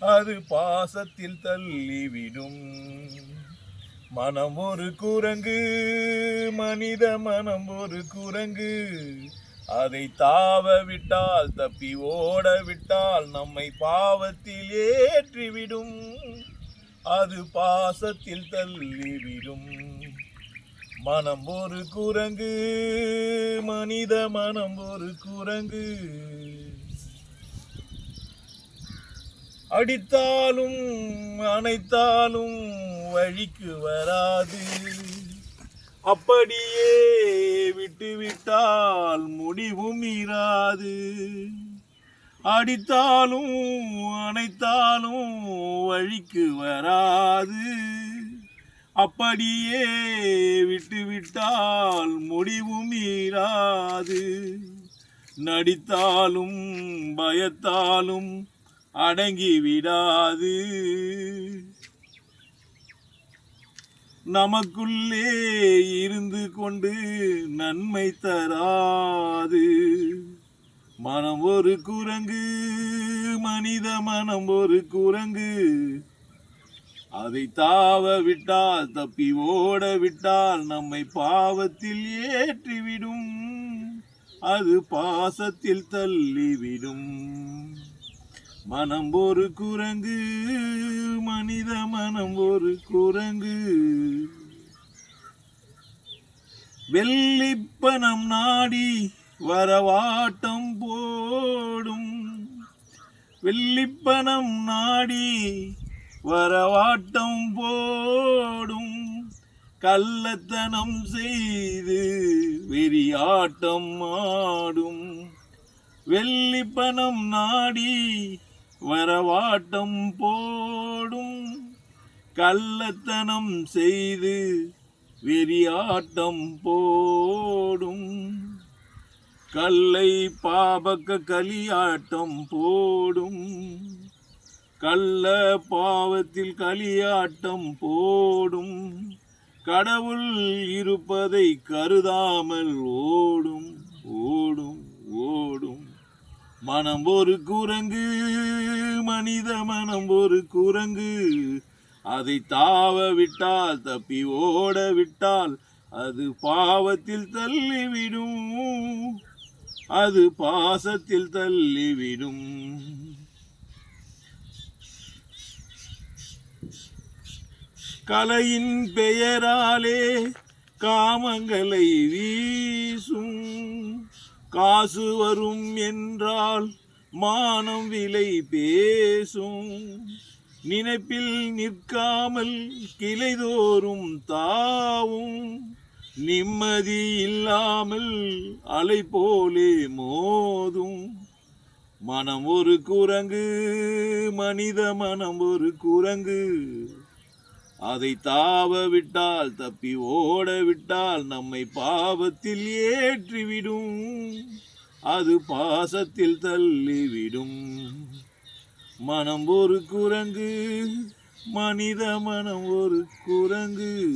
அது பாசத்தில் தள்ளிவிடும். மனம் ஒரு குரங்கு மனித மனம் ஒரு குரங்கு. அதை தாவ விட்டால் தப்பி ஓட விட்டால் நம்மை பாவத்தில் ஏற்றிவிடும். அது பாசத்தில் தள்ளிவிடும். மனம் ஒரு குரங்கு மனித மனம் ஒரு குரங்கு. அடித்தாலும் அணைத்தாலும் வழிக்கு வராது. அப்படியே விட்டுவிட்டால் முடிவும் இராது. அடித்தாலும் அணைத்தாலும் வழிக்கு வராது. அப்படியே விட்டுவிட்டால் முடிவும் இராது. நடித்தாலும் பயத்தாலும் அடங்கி விடாது. நமக்குள்ளே இருந்து கொண்டு நன்மை தராது. மனம் ஒரு குரங்கு மனித மனம் ஒரு குரங்கு. அதை தாவ விட்டால் தப்பி ஓட விட்டால் நம்மை பாவத்தில் ஏற்றிவிடும். அது பாசத்தில் தள்ளிவிடும். மனம் ஒரு குரங்கு மனித மனம் ஒரு குரங்கு. வெள்ளிப்பணம் நாடி வரவாட்டம் போடும். வெள்ளிப்பணம் நாடி வரவாட்டம் போடும். கள்ளத்தனம் செய்து வெறியாட்டம் ஆடும். வெள்ளிப்பணம் நாடி வரவாட்டம் போடும் கள்ளத்தனம் செய்து வெறியாட்டம் போடும். கல்லை பாபக்க கலியாட்டம் போடும். கள்ள பாவத்தில் களியாட்டம் போடும். கடவுள் இருப்பதை கருதாமல் ஓடும் ஓடும் ஓடும். மனம் ஒரு குரங்கு மனித மனம் ஒரு குரங்கு. அதை தாவ விட்டால் தப்பி ஓட விட்டால் அது பாவத்தில் தள்ளிவிடும். அது பாசத்தில் தள்ளிவிடும். கலையின் பெயராலே காமங்களை வீசும். காசு வரும் என்றால் மானம் விலை பேசும். நினைப்பில் நிற்காமல் கிளைதோறும் தாவும். நிம்மதி இல்லாமல் அலை போலே மோதும். மனம் ஒரு குரங்கு மனித மனம் ஒரு குரங்கு. அதை தாவ விட்டால் தப்பி ஓட விட்டால் நம்மை பாவத்தில் ஏற்றிவிடும். அது பாசத்தில் தள்ளிவிடும். மனம் ஒரு குரங்கு மனித மனம் ஒரு குரங்கு.